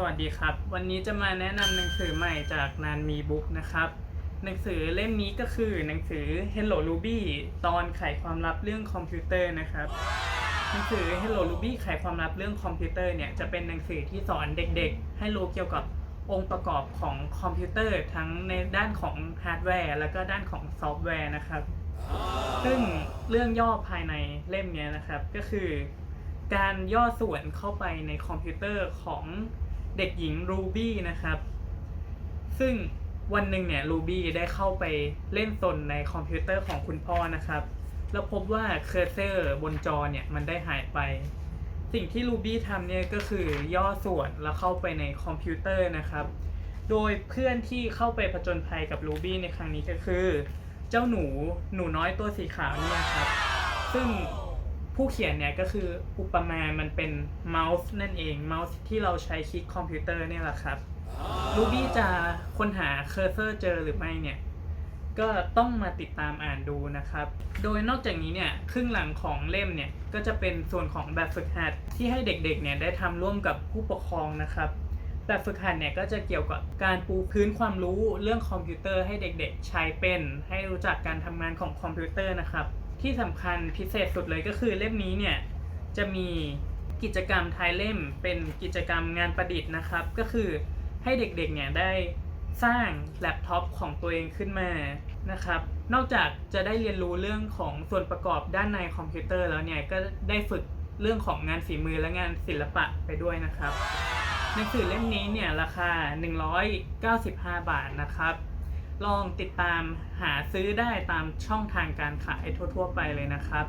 สวัสดีครับ วันนี้จะมาแนะนำหนังสือใหม่จากนานมีบุ๊กนะครับ หนังสือเล่มนี้ก็คือหนังสือ Hello Ruby ตอนไขความลับเรื่องคอมพิวเตอร์นะครับ หนังสือ Hello Ruby ไขความลับเรื่องคอมพิวเตอร์เนี่ยจะเป็นหนังสือที่สอนเด็กๆ ให้รู้เกี่ยวกับองค์ประกอบของคอมพิวเตอร์ทั้งในด้านของฮาร์ดแวร์แล้วก็ด้านของซอฟต์แวร์นะครับ ซึ่งเรื่องย่อภายในเล่มนี้นะครับก็คือ การย่อส่วนเข้าไปในคอมพิวเตอร์ของ เด็กหญิงรูบี้นะครับ ซึ่งวันหนึ่งเนี่ยรูบี้ได้เข้าไปเล่นสนในคอมพิวเตอร์ของคุณพ่อนะครับ แล้วพบว่าเคอร์เซอร์บนจอเนี่ยมันได้หายไป สิ่งที่รูบี้ทำเนี่ยก็คือย่อส่วนแล้วเข้าไปในคอมพิวเตอร์นะครับ โดยเพื่อนที่เข้าไปผจญภัยกับรูบี้ในครั้งนี้ก็คือ เจ้าหนูหนูน้อยตัวสีขาวเนี่ยครับ ซึ่ง ผู้เขียนเนี่ยก็คืออุปมา มันเป็นเมาส์นั่นเองเมาส์ที่เราใช้คลิกคอมพิวเตอร์เนี่ยแหละครับรูบี้จะค้นหาเคอร์เซอร์เจอหรือไม่เนี่ย ก็ต้องมาติดตามอ่านดูนะครับ โดยนอกจากนี้เนี่ยครึ่งหลังของเล่มเนี่ยก็จะเป็นส่วนของแบบฝึกหัดที่ให้เด็กๆเนี่ยได้ทำร่วมกับผู้ปกครองนะครับแบบฝึกหัดเนี่ยก็จะเกี่ยวกับการปูพื้นความรู้เรื่องคอมพิวเตอร์ให้เด็กๆ ใช้เป็น ให้รู้จักการทำงานของคอมพิวเตอร์นะครับ ที่สำคัญพิเศษสุดเลยก็คือเล่มนี้เนี่ยจะมีกิจกรรมท้ายเล่มเป็นกิจกรรมงานประดิษฐ์นะครับ ก็คือให้เด็กๆเนี่ยได้สร้างแล็ปท็อปของตัวเองขึ้นมานะครับ นอกจากจะได้เรียนรู้เรื่องของส่วนประกอบด้านในคอมพิวเตอร์แล้วเนี่ยก็ได้ฝึกเรื่องของงานฝีมือและงานศิลปะไปด้วยนะครับหนังสือเล่มนี้เนี่ยราคา 195 บาทนะครับ ลองติดตามหาซื้อได้ตามช่องทางการขายทั่ว ๆ ไปเลยนะครับ